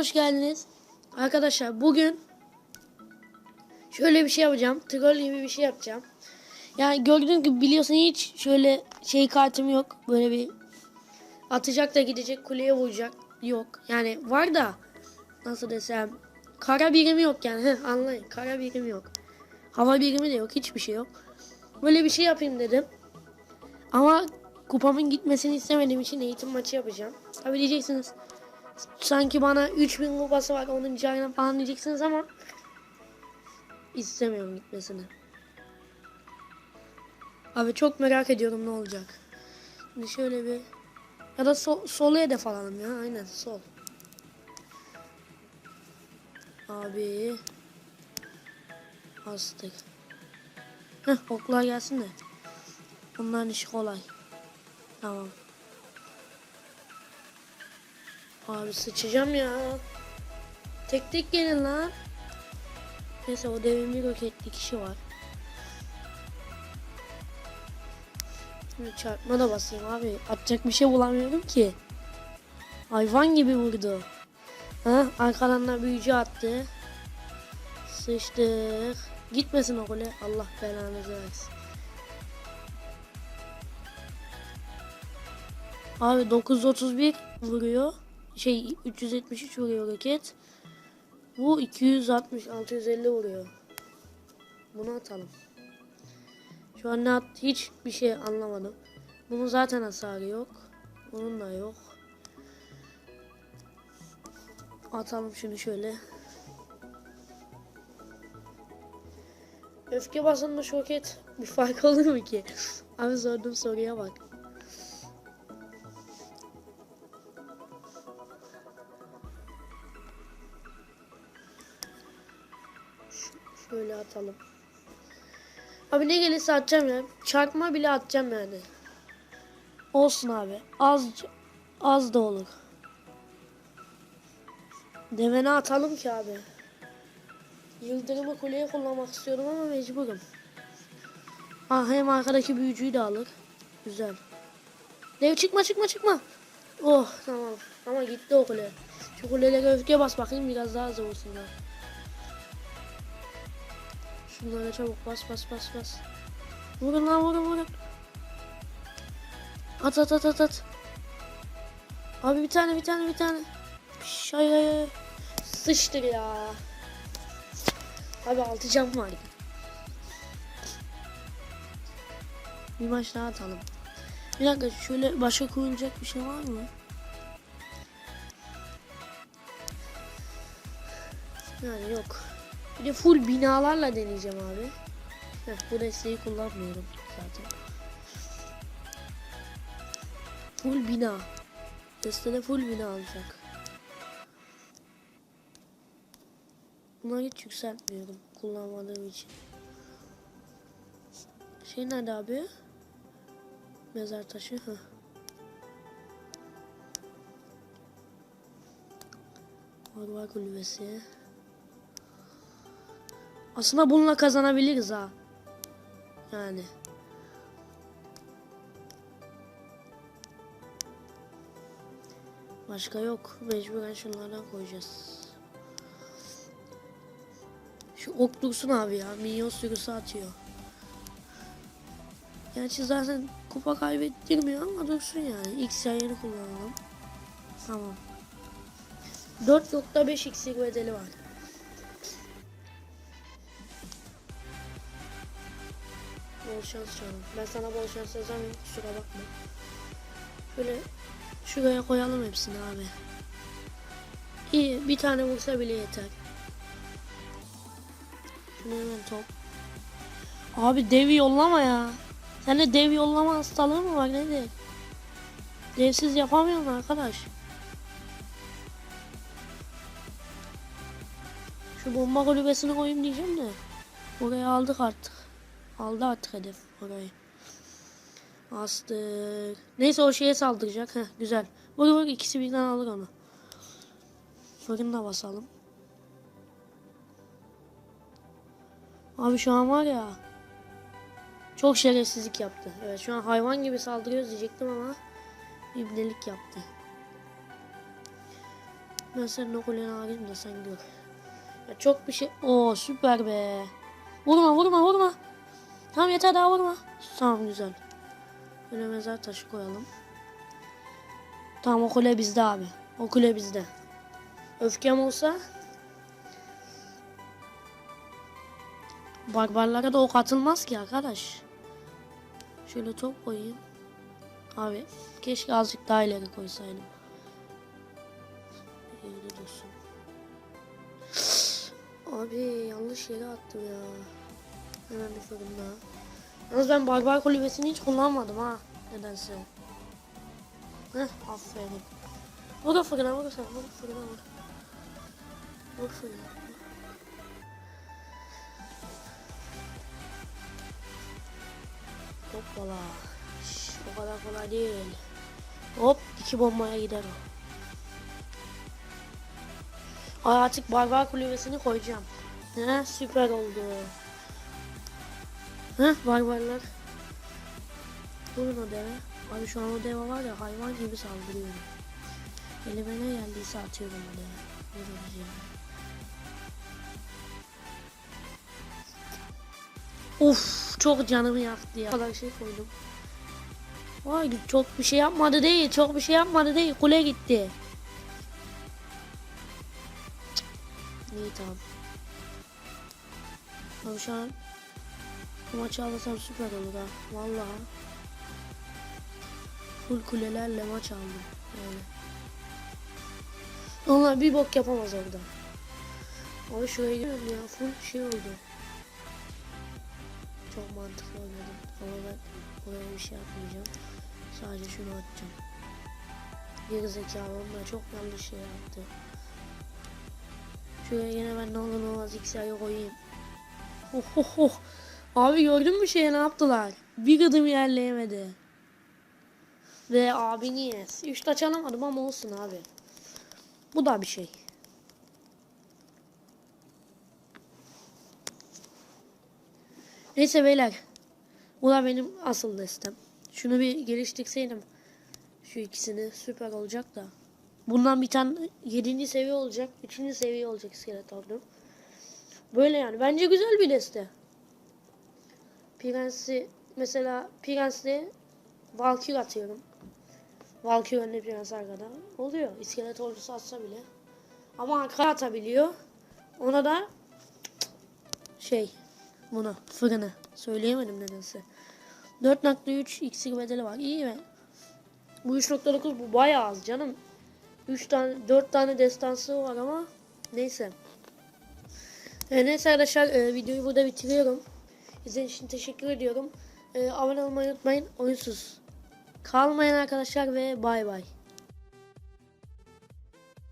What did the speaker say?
hoş geldiniz. Arkadaşlar bugün şöyle bir şey yapacağım. Troll gibi bir şey yapacağım. Yani gördüğünüz gibi biliyorsun hiç şöyle şey kartım yok. Böyle bir atacak da gidecek kuleye vuracak. Yok. Yani var da nasıl desem kara birimi yok yani. Anlayın. Kara birimi yok. Hava birimi de yok. Hiçbir şey yok. Böyle bir şey yapayım dedim. Ama kupamın gitmesini istemediğim için eğitim maçı yapacağım. Tabi diyeceksiniz sanki bana 3000 kupası var onun cayına falan diyeceksiniz ama istemiyorum gitmesini. Abi çok merak ediyorum ne olacak. Şimdi şöyle bir ya da sol, solu hedef alalım ya aynen sol. Abi astık. Heh oklar gelsin de. Onların işi kolay. Tamam. Abi sıçacağım ya. Tek tek gelin lan. Neyse o devin bir roketli kişi var. Şimdi çarpma da basayım abi. Atacak bir şey bulamıyorum ki. Hayvan gibi vurdu. Ha, arkadan da büyücü attı. Sıçtık. Gitmesin o kule. Allah belanızı versin. Abi 931 vuruyor. Şey 373 vuruyor roket. Bu 260 650 vuruyor. Bunu atalım. Şu an ne at hiç bir şey anlamadım. Bunun zaten hasarı yok. Bunun da yok. Atalım şunu şöyle. Öfke basılmış roket bir fark olur mu ki? Abi sorduğum soruya bak. Şöyle atalım. Abi ne gelirse atacağım ya. Çarpma bile atacağım yani. Olsun abi. Az az da olur. Devene atalım ki abi. Yıldırımı kuleye kullanmak istiyorum ama mecburum. Ha hem arkadaki büyücüyü de alır. Güzel. Dev çıkma çıkma çıkma. Oh tamam. Ama gitti o kule. Şu kulelere öfke bas bakayım biraz daha hızlı olsunlar. Şunlara çabuk bas bas bas bas. Vurun lan vurun vurun. At at at at at. Abi bir tane bir tane bir tane. Şay ay ay. Sıçtır ya. Abi altı cam vardı. Bir maç daha atalım. Bir dakika şöyle başka koyulacak bir şey var mı? Yani yok. Bir de full binalarla deneyeceğim abi. Heh, bu desteği kullanmıyorum zaten. Full bina. Destede full bina alacak. Bunları hiç yükseltmiyorum kullanmadığım için. Şey nerede abi? Mezar taşı. Heh. Barbar kulübesi. Aslında bununla kazanabiliriz ha. Yani. Başka yok. Mecburen şunlardan koyacağız. Şu ok dursun abi ya. Minyon sürüsü atıyor. Gerçi zaten kupa kaybettirmiyor ama dursun yani. X yayını kullanalım. Tamam. 4.5 iksir bedeli var. Bol şans canım. Ben sana bol şans yazamıyorum kusura bakma. Şöyle şuraya koyalım hepsini abi. İyi bir tane vursa bile yeter. Şunu hemen top. Abi dev yollama ya. Sende dev yollama hastalığı mı var nedir? Devsiz yapamıyorum arkadaş. Şu bomba kulübesini koyayım diyeceğim de. Oraya aldık artık. Aldı artık hedef orayı. Astık. Neyse o şeye saldıracak. Heh, güzel. Vur vur ikisi birden alır onu. Fırını da basalım. Abi şu an var ya. Çok şerefsizlik yaptı. Evet şu an hayvan gibi saldırıyoruz diyecektim ama ibnelik yaptı. Ben senin o kuleni arayayım da sen gör. Ya çok bir şey... Oo süper be. Vurma vurma vurma. Tamam yeter daha vurma. Tamam güzel. Böyle mezar taşı koyalım. Tamam o kule bizde abi. O kule bizde. Öfkem olsa barbarlara da ok atılmaz ki arkadaş. Şöyle top koyayım. Abi keşke azıcık daha ileri koysaydım. Abi yanlış yere attım ya. Hemen fırın daha. Yalnız ben barbar kulübesini hiç kullanmadım ha. Nedense. Heh aferin. Vur o fırına vur sen vur fırına vur. Vur fırına. Hoppala. Şş, o kadar kolay değil. Hop iki bombaya gider o. Ay artık barbar kulübesini koyacağım. He süper oldu. He barbarlar. Durun o deve. Abi şu an o deve var ya hayvan gibi saldırıyor. Elime ne geldiyse atıyorum o deve. Ne diyeceğim. Of çok canımı yaktı ya. Kadar şey koydum. Vay çok bir şey yapmadı değil. Çok bir şey yapmadı değil. Kule gitti. Cık. İyi tamam. Abi şu an bu maçı alırsam süper olur ha. Vallahi. Full kulelerle maç aldım. Yani. Onlar bir bok yapamaz orada. Abi şuraya girelim ya. Full şey oldu. Çok mantıklı oynadım. Ama ben buraya bir şey yapmayacağım. Sadece şunu atacağım. Geri zekalı onlar çok yanlış şey yaptı. Şuraya yine ben ne olur ne olmaz X'e koyayım. Oh oh oh. Abi gördün mü şeye ne yaptılar? Bir adım yerleyemedi. Ve abi niye? Üç taç alamadım ama olsun abi. Bu da bir şey. Neyse beyler. Bu da benim asıl destem. Şunu bir geliştirseydim. Şu ikisini süper olacak da. Bundan bir tane 7. seviye olacak. 3. seviye olacak Skeletor'un. Böyle yani. Bence güzel bir deste. Prensi mesela Prens'le Valkyrie atıyorum. Valkyrie önüne Prens arkada. Oluyor. İskelet ordusu atsa bile. Ama arkaya atabiliyor. Ona da şey bunu fırını söyleyemedim nedense. 4.3 iksir bedeli var. İyi mi? Bu 3.9 bu bayağı az canım. 3 tane 4 tane destansı var ama neyse. E, neyse arkadaşlar e, videoyu burada bitiriyorum. İzlediğiniz için teşekkür ediyorum. E, abone olmayı unutmayın. Oyunsuz kalmayın arkadaşlar ve bay bay.